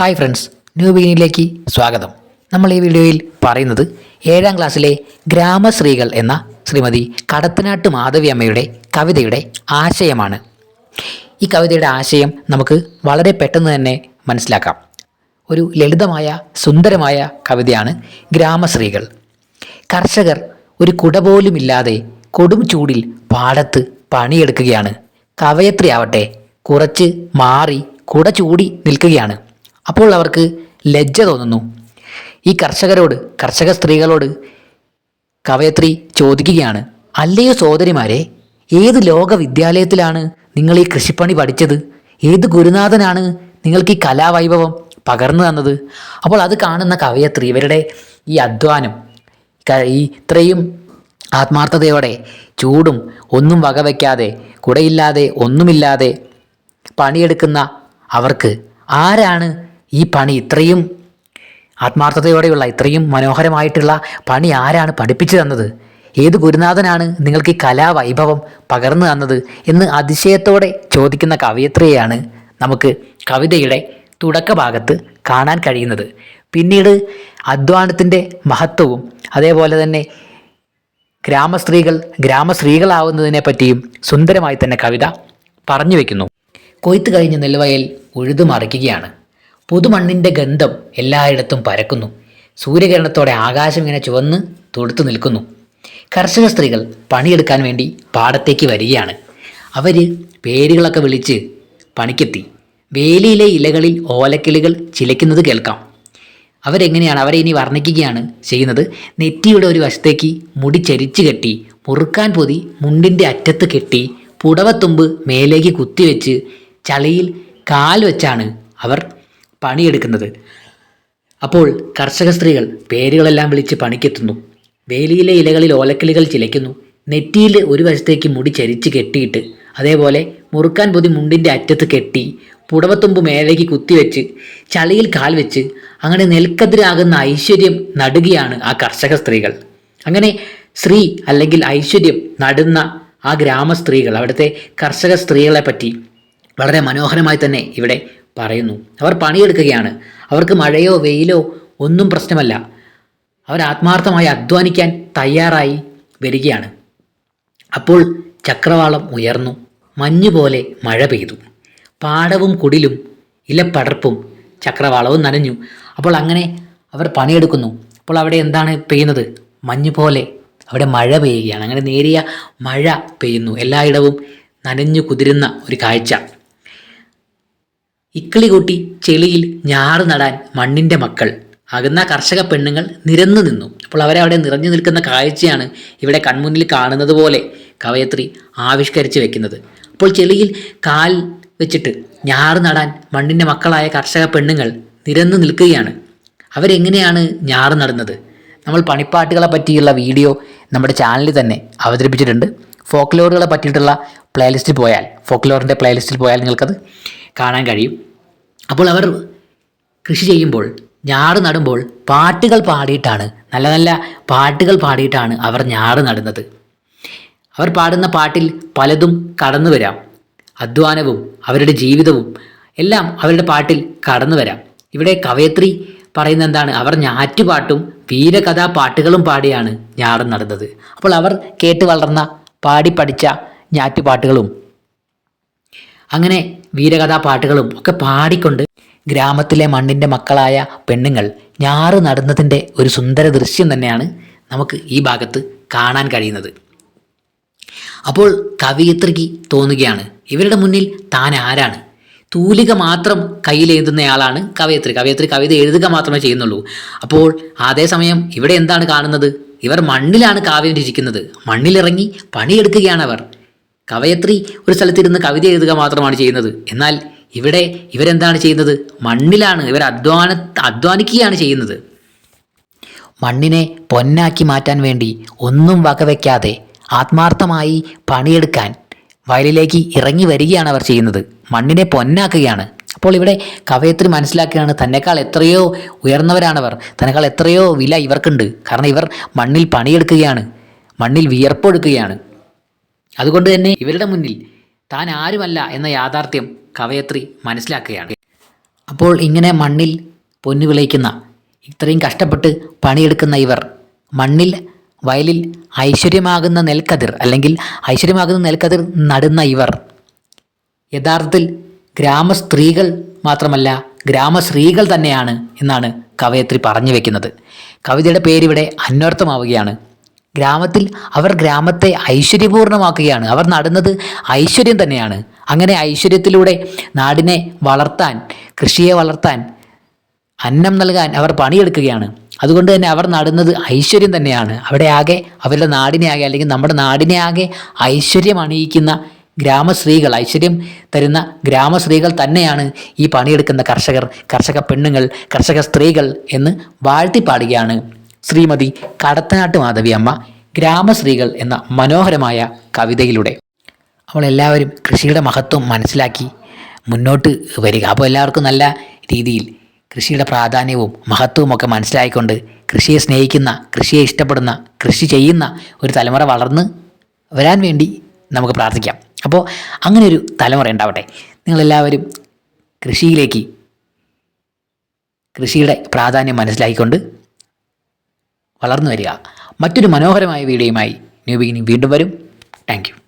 Hi friends new ബിഗിനിലേക്ക് സ്വാഗതം. നമ്മൾ ഈ വീഡിയോയിൽ പറയുന്നത് ഏഴാം ക്ലാസ്സിലെ ഗ്രാമശ്രീകൾ എന്ന ശ്രീമതി കടത്തനാട്ട് മാധവി അമ്മയുടെ കവിതയുടെ ആശയമാണ്. ഈ കവിതയുടെ ആശയം നമുക്ക് വളരെ പെട്ടെന്ന് തന്നെ മനസ്സിലാക്കാം. ഒരു ലളിതമായ സുന്ദരമായ കവിതയാണ് ഗ്രാമശ്രീകൾ. കർഷകർ ഒരു കുട പോലുമില്ലാതെ കൊടും ചൂടിൽ പാടത്ത് പണിയെടുക്കുകയാണ്. കവയത്രി ആവട്ടെ കുറച്ച് മാറി കുട ചൂടി നിൽക്കുകയാണ്. അപ്പോൾ അവർക്ക് ലജ്ജ തോന്നുന്നു. ഈ കർഷകരോട് കർഷക സ്ത്രീകളോട് കവയത്രി ചോദിക്കുകയാണ് അല്ലയോ സോദരിമാരെ ഏത് ലോക വിദ്യാലയത്തിലാണ് നിങ്ങൾ ഈ കൃഷിപ്പണി പഠിച്ചത്? ഏത് ഗുരുനാഥനാണ് നിങ്ങൾക്ക് ഈ കലാവൈഭവം പകർന്നു തന്നത്? അപ്പോൾ അത് കാണുന്ന കവയത്രി ഇവരുടെ ഈ അധ്വാനം ഈ ഇത്രയും ആത്മാർത്ഥതയോടെ ചൂടും ഒന്നും വകവയ്ക്കാതെ കുടയില്ലാതെ ഒന്നുമില്ലാതെ പണിയെടുക്കുന്ന അവർക്ക് ആരാണ് ഈ പണി ഇത്രയും ആത്മാർത്ഥതയോടെയുള്ള ഇത്രയും മനോഹരമായിട്ടുള്ള പണി ആരാണ് പഠിപ്പിച്ചു തന്നത്? ഏത് ഗുരുനാഥനാണ് നിങ്ങൾക്ക് ഈ കലാവൈഭവം പകർന്നു തന്നത് എന്ന് അതിശയത്തോടെ ചോദിക്കുന്ന കവയത്രിയെയാണ് നമുക്ക് കവിതയുടെ തുടക്കഭാഗത്ത് കാണാൻ കഴിയുന്നത്. പിന്നീട് അധ്വാനത്തിന്റെ മഹത്വവും അതേപോലെ തന്നെ ഗ്രാമസ്ത്രീകൾ ഗ്രാമസ്ത്രീകളാവുന്നതിനെ പറ്റിയും സുന്ദരമായി തന്നെ കവിത പറഞ്ഞു വയ്ക്കുന്നു കൊയ്ത്ത് കഴിഞ്ഞ് നെൽവയൽ ഉഴുതു മറിക്കുകയാണ് പുതുമണ്ണിന്റെ ഗന്ധം എല്ലായിടത്തും പരക്കുന്നു. സൂര്യകിരണത്തോടെ ആകാശം ഇങ്ങനെ ചുവന്ന് തൊടുത്തു നിൽക്കുന്നു. കർഷക സ്ത്രീകൾ പണിയെടുക്കാൻ വേണ്ടി പാടത്തേക്ക് വരികയാണ്. അവർ പേരുകളൊക്കെ വിളിച്ച് പണിക്കെത്തി. വേലിയിലെ ഇലകളിൽ ഓലക്കിളികൾ ചിലയ്ക്കുന്നത് കേൾക്കാം. അവരെങ്ങനെയാണ്? അവരെ ഇനി വർണിക്കുകയാണ് ചെയ്യുന്നത്. നെറ്റിയുടെ ഒരു വശത്തേക്ക് മുടി ചരിച്ചു കെട്ടി മുറുക്കാൻ പൊതി മുണ്ടിന്റെ അറ്റത്ത് കെട്ടി പുടവത്തുമ്പ് മേലേക്ക് കുത്തിവെച്ച് ചളിയിൽ കാൽ വെച്ചാണ് അവർ പണിയെടുക്കുന്നത്. അപ്പോൾ കർഷക സ്ത്രീകൾ പേരുകളെല്ലാം വിളിച്ച് പണിക്കെത്തുന്നു. വേലിയിലെ ഇലകളിൽ ഓലക്കിളികൾ ചിലയ്ക്കുന്നു. നെറ്റിയിൽ ഒരു വശത്തേക്ക് മുടി ചരിച്ച് കെട്ടിയിട്ട് അതേപോലെ മുറുക്കാൻ പൊതി മുണ്ടിന്റെ അറ്റത്ത് കെട്ടി പുടവത്തുമ്പ് മേലേക്ക് കുത്തിവെച്ച് ചളിയിൽ കാൽ വെച്ച് അങ്ങനെ നെൽക്കതിരാകുന്ന ഐശ്വര്യം നടുകയാണ് ആ കർഷക സ്ത്രീകൾ. അങ്ങനെ സ്ത്രീ അല്ലെങ്കിൽ ഐശ്വര്യം നടുന്ന ആ ഗ്രാമ സ്ത്രീകൾ അവിടുത്തെ കർഷക സ്ത്രീകളെ പറ്റി വളരെ മനോഹരമായി തന്നെ ഇവിടെ പറയുന്നു. അവർ പണിയെടുക്കുകയാണ്. അവർക്ക് മഴയോ വെയിലോ ഒന്നും പ്രശ്നമല്ല. അവർ ആത്മാർത്ഥമായി അധ്വാനിക്കാൻ തയ്യാറായി വരികയാണ്. അപ്പോൾ ചക്രവാളം ഉയർന്നു. മഞ്ഞുപോലെ മഴ പെയ്തു. പാടവും കുടിലും ഇലപ്പടർപ്പും ചക്രവാളവും നനഞ്ഞു. അപ്പോൾ അങ്ങനെ അവർ പണിയെടുക്കുന്നു. അപ്പോൾ അവിടെ എന്താണ് പെയ്യുന്നത്? മഞ്ഞ് പോലെ അവിടെ മഴ പെയ്യുകയാണ്. അങ്ങനെ നേരിയ മഴ പെയ്യുന്നു. എല്ലായിടവും നനഞ്ഞു കുതിരുന്ന ഒരു കാഴ്ച. ഇക്കിളി കൂട്ടി ചെളിയിൽ ഞാറ് നടാൻ മണ്ണിന്റെ മക്കൾ. അകുന്ന കർഷക പെണ്ണുങ്ങൾ നിരന്നു നിന്നു. അപ്പോൾ അവരെ അവിടെ നിറഞ്ഞു നിൽക്കുന്ന കാഴ്ചയാണ് ഇവിടെ കൺമുന്നിൽ കാണുന്നത് പോലെ കവയത്രി ആവിഷ്കരിച്ച് വെക്കുന്നത്. അപ്പോൾ ചെളിയിൽ കാൽ വെച്ചിട്ട് ഞാറ് നടാൻ മണ്ണിന്റെ മക്കളായ കർഷക പെണ്ണുങ്ങൾ നിരന്നു നിൽക്കുകയാണ്. അവരെങ്ങനെയാണ് ഞാറ് നടുന്നത്? നമ്മൾ പണിപ്പാട്ടുകളെ പറ്റിയുള്ള വീഡിയോ നമ്മുടെ ചാനലിൽ തന്നെ അവതരിപ്പിച്ചിട്ടുണ്ട്. ഫോക്ലോറുകളെ പറ്റിയിട്ടുള്ള പ്ലേലിസ്റ്റിൽ പോയാൽ ഫോക്ലോറിന്റെ പ്ലേലിസ്റ്റിൽ പോയാൽ നിങ്ങൾക്കത് കാണാൻ കഴിയും. അപ്പോൾ അവർ കൃഷി ചെയ്യുമ്പോൾ ഞാറ് നടുമ്പോൾ പാട്ടുകൾ പാടിയിട്ടാണ് നല്ല നല്ല പാട്ടുകൾ പാടിയിട്ടാണ് അവർ ഞാറ് നടുന്നത്. അവർ പാടുന്ന പാട്ടിൽ പലതും കടന്നു വരാം. അധ്വാനവും അവരുടെ ജീവിതവും എല്ലാം അവരുടെ പാട്ടിൽ കടന്നു വരാം. ഇവിടെ കവയത്രി പറയുന്ന എന്താണ്? അവർ ഞാറ്റുപാട്ടും വീരകഥാ പാട്ടുകളും പാടിയാണ് ഞാറ് നടന്നത്. അപ്പോൾ അവർ കേട്ട് വളർന്ന പാടി പഠിച്ച ഞാറ്റുപാട്ടുകളും അങ്ങനെ വീരകഥാപാട്ടുകളും ഒക്കെ പാടിക്കൊണ്ട് ഗ്രാമത്തിലെ മണ്ണിന്റെ മക്കളായ പെണ്ണുങ്ങൾ ഞാറ് നടുന്നതിന്റെ ഒരു സുന്ദര ദൃശ്യം തന്നെയാണ് നമുക്ക് ഈ ഭാഗത്ത് കാണാൻ കഴിയുന്നത്. അപ്പോൾ കവിയത്രിക്ക് തോന്നുകയാണ്. ഇവരുടെ മുന്നിൽ താൻ ആരാണ്? തൂലിക മാത്രം കയ്യിലെഴുതുന്നയാളാണ് കവയത്രി. കവയത്രി കവിത എഴുതുക മാത്രമേ ചെയ്യുന്നുള്ളൂ. അപ്പോൾ അതേസമയം ഇവിടെ എന്താണ് കാണുന്നത്? ഇവർ മണ്ണിലാണ് കാവ്യം രചിക്കുന്നത്. മണ്ണിലിറങ്ങി പണിയെടുക്കുകയാണ് അവർ. കവയത്രി ഒരു സ്ഥലത്തിരുന്ന് കവിത എഴുതുക മാത്രമാണ് ചെയ്യുന്നത്. എന്നാൽ ഇവിടെ ഇവരെന്താണ് ചെയ്യുന്നത്? മണ്ണിലാണ്. ഇവർ അധ്വാന അധ്വാനിക്കുകയാണ് ചെയ്യുന്നത്. മണ്ണിനെ പൊന്നാക്കി മാറ്റാൻ വേണ്ടി ഒന്നും വകവയ്ക്കാതെ ആത്മാർത്ഥമായി പണിയെടുക്കാൻ വയലിലേക്ക് ഇറങ്ങി വരികയാണ് അവർ ചെയ്യുന്നത്. മണ്ണിനെ പൊന്നാക്കുകയാണ്. അപ്പോൾ ഇവിടെ കവയത്രി മനസ്സിലാക്കുകയാണ് തന്നെക്കാൾ എത്രയോ ഉയർന്നവരാണവർ. തന്നെക്കാൾ എത്രയോ വില ഇവർക്കുണ്ട്. കാരണം ഇവർ മണ്ണിൽ പണിയെടുക്കുകയാണ്. മണ്ണിൽ വിയർപ്പൊടുക്കുകയാണ് അതുകൊണ്ട് തന്നെ ഇവരുടെ മുന്നിൽ താൻ ആരുമല്ല എന്ന യാഥാർത്ഥ്യം കവയത്രി മനസ്സിലാക്കുകയാണ്. അപ്പോൾ ഇങ്ങനെ മണ്ണിൽ പൊന്നു വിളയിക്കുന്ന ഇത്രയും കഷ്ടപ്പെട്ട് പണിയെടുക്കുന്ന ഇവർ മണ്ണിൽ വയലിൽ ഐശ്വര്യമാകുന്ന നെൽക്കതിർ അല്ലെങ്കിൽ ഐശ്വര്യമാകുന്ന നെൽക്കതിർ നടുന്ന ഇവർ യഥാർത്ഥത്തിൽ ഗ്രാമ സ്ത്രീകൾ മാത്രമല്ല ഗ്രാമശ്രീകൾ തന്നെയാണ് എന്നാണ് കവയത്രി പറഞ്ഞു വെക്കുന്നത്. കവിതയുടെ പേരിവിടെ അന്വർത്ഥമാവുകയാണ്. ഗ്രാമത്തിൽ അവർ ഗ്രാമത്തെ ഐശ്വര്യപൂർണമാക്കുകയാണ് അവർ നടുന്നത് ഐശ്വര്യം തന്നെയാണ്. അങ്ങനെ ഐശ്വര്യത്തിലൂടെ നാടിനെ വളർത്താൻ കൃഷിയെ വളർത്താൻ അന്നം നൽകാൻ അവർ പണിയെടുക്കുകയാണ്. അതുകൊണ്ട് തന്നെ അവർ നടുന്നത് ഐശ്വര്യം തന്നെയാണ്. അവിടെ ആകെ അവരുടെ നാടിനെ ആകെ അല്ലെങ്കിൽ നമ്മുടെ നാടിനെ ആകെ ഐശ്വര്യം അണിയിക്കുന്ന ഗ്രാമശ്രീകൾ ഐശ്വര്യം തരുന്ന ഗ്രാമശ്രീകൾ തന്നെയാണ് ഈ പണിയെടുക്കുന്ന കർഷകർ കർഷക പെണ്ണുങ്ങൾ കർഷക സ്ത്രീകൾ എന്ന് വാഴ്ത്തിപ്പാടുകയാണ്. ശ്രീമതി കടത്തനാട്ട് മാധവിയമ്മ ഗ്രാമശ്രീകൾ എന്ന മനോഹരമായ കവിതയിലൂടെ അപ്പോൾ എല്ലാവരും കൃഷിയുടെ മഹത്വം മനസ്സിലാക്കി മുന്നോട്ട് വരിക. അപ്പോൾ എല്ലാവർക്കും നല്ല രീതിയിൽ കൃഷിയുടെ പ്രാധാന്യവും മഹത്വവും ഒക്കെ മനസ്സിലായിക്കൊണ്ട് കൃഷിയെ സ്നേഹിക്കുന്ന കൃഷിയെ ഇഷ്ടപ്പെടുന്ന കൃഷി ചെയ്യുന്ന ഒരു തലമുറ വളർന്ന് വരാൻ വേണ്ടി നമുക്ക് പ്രാർത്ഥിക്കാം. അപ്പോൾ അങ്ങനെ ഒരു തലമുറ ഉണ്ടാവട്ടെ. നിങ്ങളെല്ലാവരും കൃഷിയിലേക്ക് കൃഷിയുടെ പ്രാധാന്യം മനസ്സിലാക്കിക്കൊണ്ട് വളർന്നു വരിക. മറ്റൊരു മനോഹരമായ വീഡിയോയുമായി ന്യൂ ബിഗിനിങ് വീണ്ടും വരും. താങ്ക്